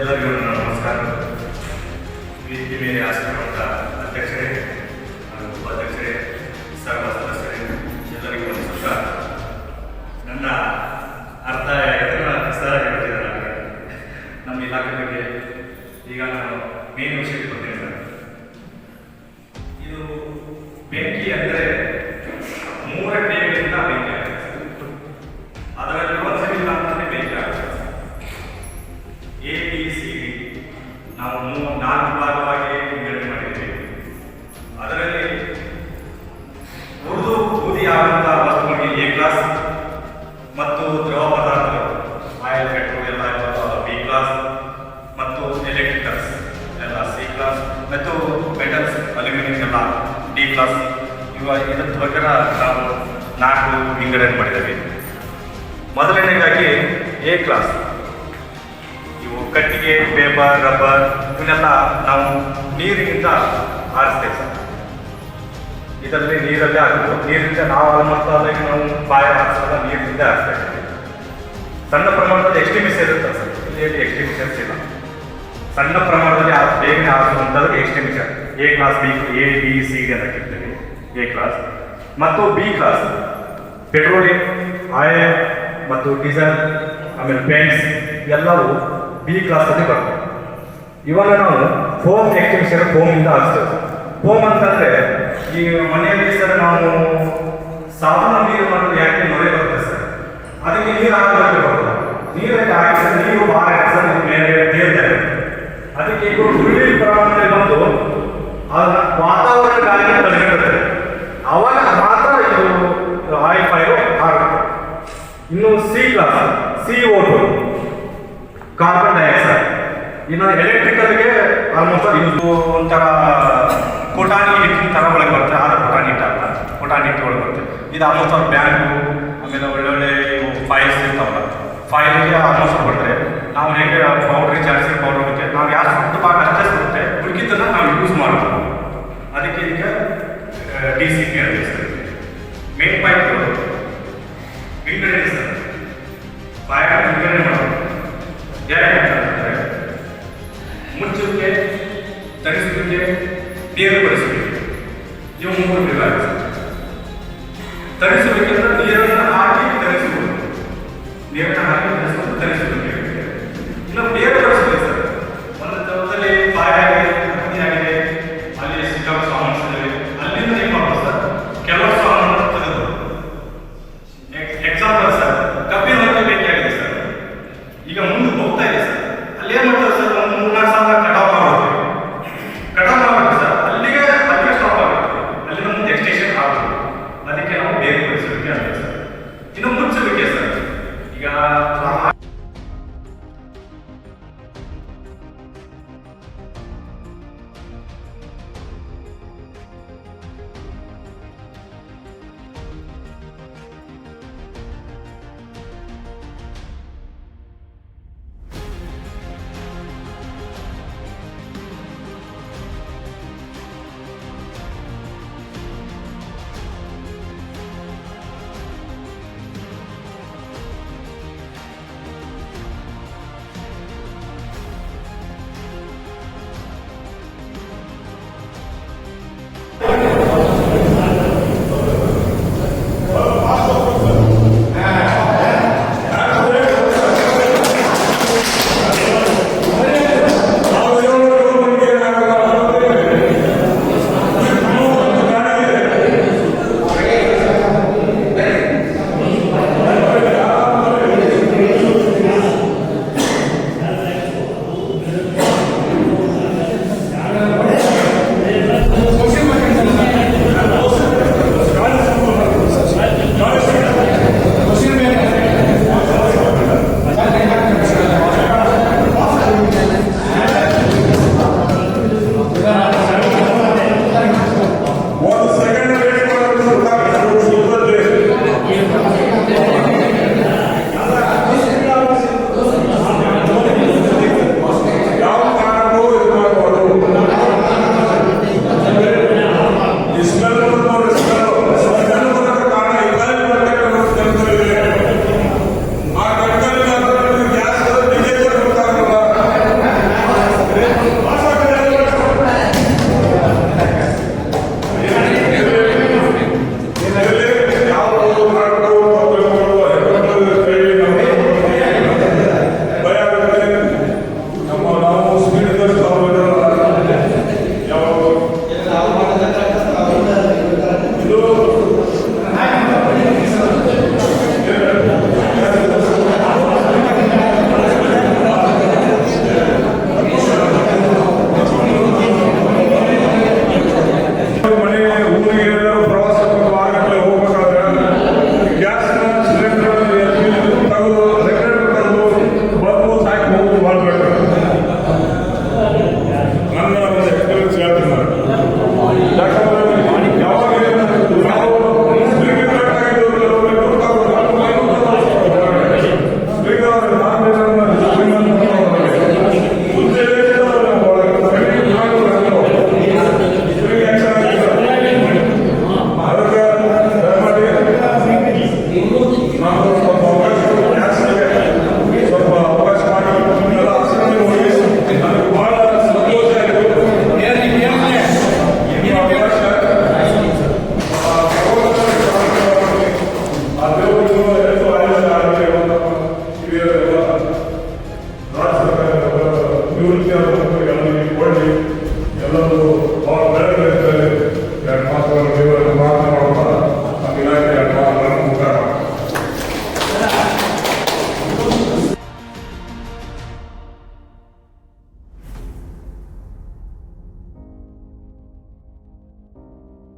ಎಲ್ಲರಿಗೂ ನನ್ನ ನಮಸ್ಕಾರ ವೇದಿಕೆ ಮೇಲೆ ಆಸಕ್ತಿರುವಂಥ ಇದರ ಪ್ರಕಾರ ನಾವು ನಾಲ್ಕು ವಿಂಗಡಣೆ ಮಾಡಿದ್ದೇವೆ. ಮೊದಲನೇದಾಗಿ ಎ ಕ್ಲಾಸ್. ಇವು ಕಟ್ಟಿಗೆ ಪೇಪರ್ ರಬ್ಬರ್, ಇವನ್ನೆಲ್ಲ ನಾವು ನೀರಿನಿಂದ ಆರಿಸ್ತೇವೆ ಸರ್. ಇದರಲ್ಲಿ ನೀರಲ್ಲೇ ಆಗುತ್ತೆ. ನೀರಿಂದ ನಾವು ಆಲ್ಮೋಸ್ಟ್ ನಾವು ಬಾಯ ಹಾರಿಸೋಲ್ಲ ನೀರಿನಿಂದ ಇದ್ದೀವಿ. ಸಣ್ಣ ಪ್ರಮಾಣದಲ್ಲಿ ಎಕ್ಸ್ಟಿಮಿಸ್ ಇರುತ್ತೆ ಸರ್? ಇಲ್ಲಿ ಎಕ್ಸ್ಟಿಮಿಷನ್ಸ್ ಇಲ್ಲ. ಸಣ್ಣ ಪ್ರಮಾಣದಲ್ಲಿ ಬೇಗನೆ ಆಗುವಂಥದ್ದು ಎಕ್ಸ್ಟಿಮಿಷನ್ A class, B A, B, C ಅಂತ ಎ ಕ್ಲಾಸ್, ಮತ್ತು ಬಿ ಕ್ಲಾಸ್, ಪೆಟ್ರೋಲಿಯಂ ಆಯಿಲ್ ಮತ್ತು ಡೀಸೆಲ್, ಆಮೇಲೆ ಪೇಂಟ್ಸ್ ಎಲ್ಲವೂ ಬಿ ಕ್ಲಾಸಲ್ಲಿ ಬರ್ತವೆ ಇವಾಗ ನಾವು ಫೋಮ್ ಎಕ್ಸ್ಟೆನ್ಷನ್ ಫೋಮಿಂದ ಹಾಕ್ತೇವೆ ಫೋಮ್ ಅಂತಂದ್ರೆ ಈ ಮನೆಯಲ್ಲಿ ಸರ್ ನಾವು ಸಾಬೂನು ನೀರು ಮಾಡಲು ಯಾಕೆ ಮಳೆ ಬರ್ತದೆ ಸರ್? ಅದಕ್ಕೆ ನೀರು ಬರೋಲ್ಲ ನೀರಕ್ಕೆ ಹಾಕಿ ನೀರು ಭಾಳ ಸರ್ ಮೇಲೆ ತೇಲ್ತಾ ಅದಕ್ಕೆ ಹುಳಿ ಪ್ರಮಾಣದಲ್ಲಿ ಬಂದು ಅದರ ವಾತಾವರಣ ಇದು ಒಂಥರ ಪುಟಾಣಿ ಹಿಟ್ಟಿನ ಥರ ಒಳಗೆ ಬರುತ್ತೆ, ಆದ್ರೆ ಪುಟಾಣಿ ಹಿಟ್ಟು ಅಲ್ಲ. ಹಿಟ್ಟು ಒಳಗೆ ಬರುತ್ತೆ. ಇದು ಆಲ್ಮೋಸ್ಟ್ ಅವ್ರ ಬ್ಯಾಂಕು, ಆಮೇಲೆ ಒಳ್ಳೊಳ್ಳೆ ಫೈಲ್ಸ್ ಇರ್ತಾವಲ್ಲ ಫೈಲ್ಗೆ ಆಲ್ಮೋಸ್ಟ್ ಬರ್ತಾರೆ ನಾವು ಹೇಗೆ ಪೌಡ್ರಿ ಜಾಸ್ತಿ ಪೌಡ್ರ್ ಹೋಗುತ್ತೆ, ನಾವು ಯಾರು ಸುತ್ತ ಭಾಗ ಅಷ್ಟೇ ಸಿಗುತ್ತೆ ಉಳಿಕಿದ್ದನ್ನು ನಾವು ಯೂಸ್ ಮಾಡ್ಬೋದು. ಅದಕ್ಕೆ ಈಗ ಡಿ ಸಿ ಪಿ ಅಂತ ಮೇನ್ ಪೈಪ್ ನೀರು ಬಳಸಬೇಕು ಇವು ಮೂರು ವಿಧಾನ ತರಿಸಬೇಕಂದ್ರೆ ನೀರನ್ನು ಹಾಕಿ ತರಿಸುವುದು ನೀರನ್ನು ಹಾಕಿ ತರಿಸುವುದು ತರಿಸಬೇಕಾಗಿದೆ ಇಲ್ಲ ಬೇರೆ ಬಳಸಬೇಕು ಸರ್. ಒಂದು ಜವದಲ್ಲಿ